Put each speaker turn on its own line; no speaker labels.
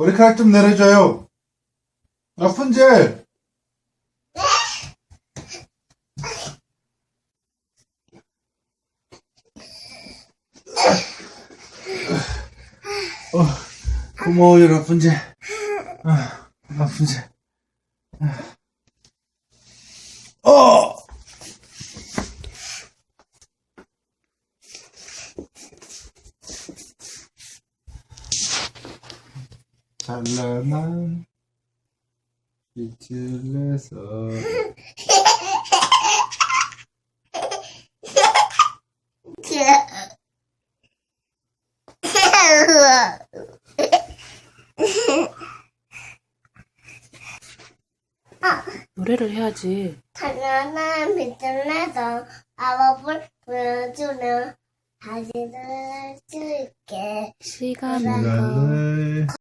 머리카락 좀 내려줘요. 라푼젤. 어, 고마워요, 라푼젤. 아, 라푼젤. 어! 찬란한 빛을 내서.
노래를 해야지.
찬란한 빛을 내서 마법을 보여주며 다시 들을 수 있게.
시간은
시간을